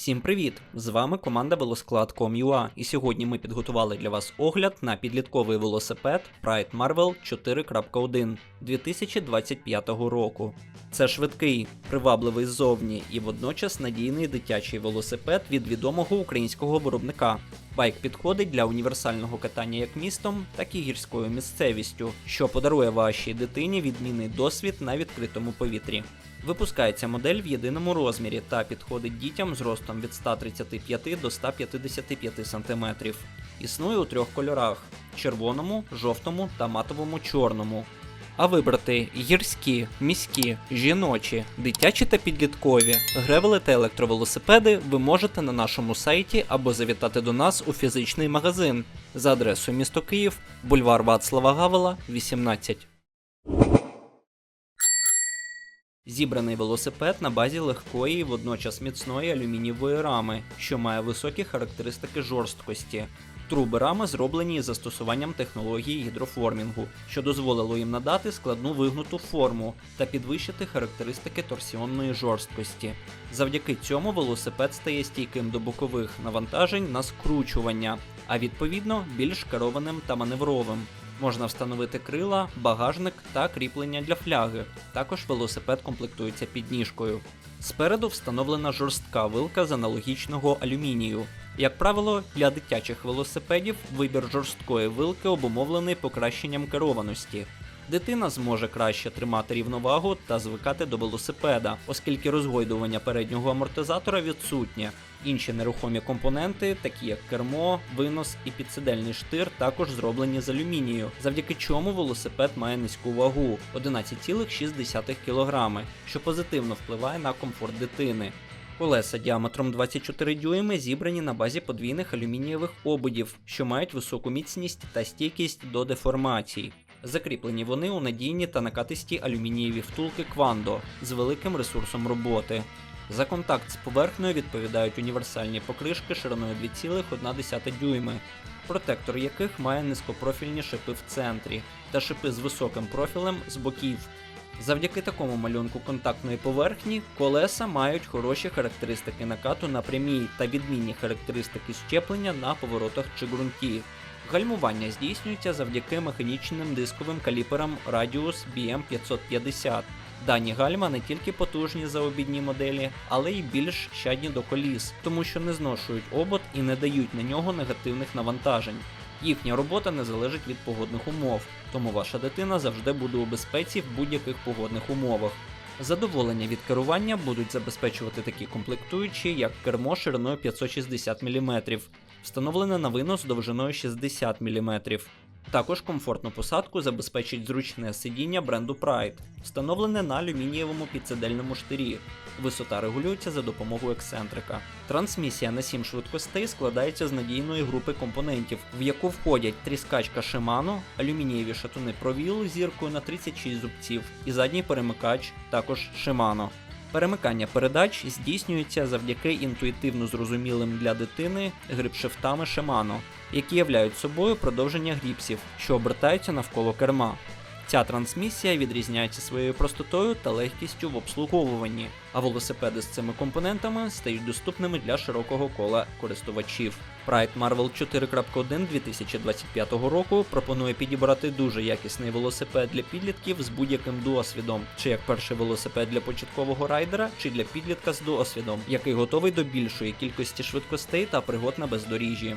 Всім привіт! З вами команда Велосклад.com.ua і сьогодні ми підготували для вас огляд на підлітковий велосипед Pride Marvel 4.1 2025 року. Це швидкий, привабливий ззовні і водночас надійний дитячий велосипед від відомого українського виробника. Байк підходить для універсального катання як містом, так і гірською місцевістю, що подарує вашій дитині відмінний досвід на відкритому повітрі. Випускається модель в єдиному розмірі та підходить дітям з ростом від 135 до 155 см. Існує у трьох кольорах: червоному, жовтому та матовому чорному. А вибрати гірські, міські, жіночі, дитячі та підліткові, гревели та електровелосипеди ви можете на нашому сайті або завітати до нас у фізичний магазин за адресою місто Київ, бульвар Вацлава Гавела, 18. Зібраний велосипед на базі легкої і водночас міцної алюмінієвої рами, що має високі характеристики жорсткості. Труби рами зроблені із застосуванням технології гідроформінгу, що дозволило їм надати складну вигнуту форму та підвищити характеристики торсіонної жорсткості. Завдяки цьому велосипед стає стійким до бокових навантажень на скручування, а відповідно більш керованим та маневровим. Можна встановити крила, багажник та кріплення для фляги. Також велосипед комплектується підніжкою. Спереду встановлена жорстка вилка з аналогічного алюмінію. Як правило, для дитячих велосипедів вибір жорсткої вилки обумовлений покращенням керованості. Дитина зможе краще тримати рівновагу та звикати до велосипеда, оскільки розгойдування переднього амортизатора відсутнє. Інші нерухомі компоненти, такі як кермо, винос і підсидельний штир, також зроблені з алюмінію, завдяки чому велосипед має низьку вагу 11,6 кг, що позитивно впливає на комфорт дитини. Колеса діаметром 24 дюйми зібрані на базі подвійних алюмінієвих ободів, що мають високу міцність та стійкість до деформацій. Закріплені вони у надійні та накатисті алюмінієві втулки Quando з великим ресурсом роботи. За контакт з поверхнею відповідають універсальні покришки шириною 2,1 дюйми, протектор яких має низькопрофільні шипи в центрі та шипи з високим профілем з боків. Завдяки такому малюнку контактної поверхні колеса мають хороші характеристики накату на прямій та відмінні характеристики щеплення на поворотах чи ґрунті. Гальмування здійснюється завдяки механічним дисковим каліперам Radius BM550. Дані гальма не тільки потужні за обідні моделі, але й більш щадні до коліс, тому що не зношують обод і не дають на нього негативних навантажень. Їхня робота не залежить від погодних умов, тому ваша дитина завжди буде у безпеці в будь-яких погодних умовах. Задоволення від керування будуть забезпечувати такі комплектуючі, як кермо шириною 560 мм, встановлене на винос довжиною 60 мм. Також комфортну посадку забезпечить зручне сидіння бренду Pride, встановлене на алюмінієвому підсидельному штирі. Висота регулюється за допомогою ексцентрика. Трансмісія на 7 швидкостей складається з надійної групи компонентів, в яку входять тріскачка Shimano, алюмінієві шатуни Провіл зіркою на 36 зубців і задній перемикач, також Shimano. Перемикання передач здійснюється завдяки інтуїтивно зрозумілим для дитини грипшифтами Shimano, які являють собою продовження гріпсів, що обертаються навколо керма. Ця трансмісія відрізняється своєю простотою та легкістю в обслуговуванні, а велосипеди з цими компонентами стають доступними для широкого кола користувачів. Pride Marvel 4.1 2025 року пропонує підібрати дуже якісний велосипед для підлітків з будь-яким досвідом, чи як перший велосипед для початкового райдера, чи для підлітка з досвідом, який готовий до більшої кількості швидкостей та пригод на бездоріжжі.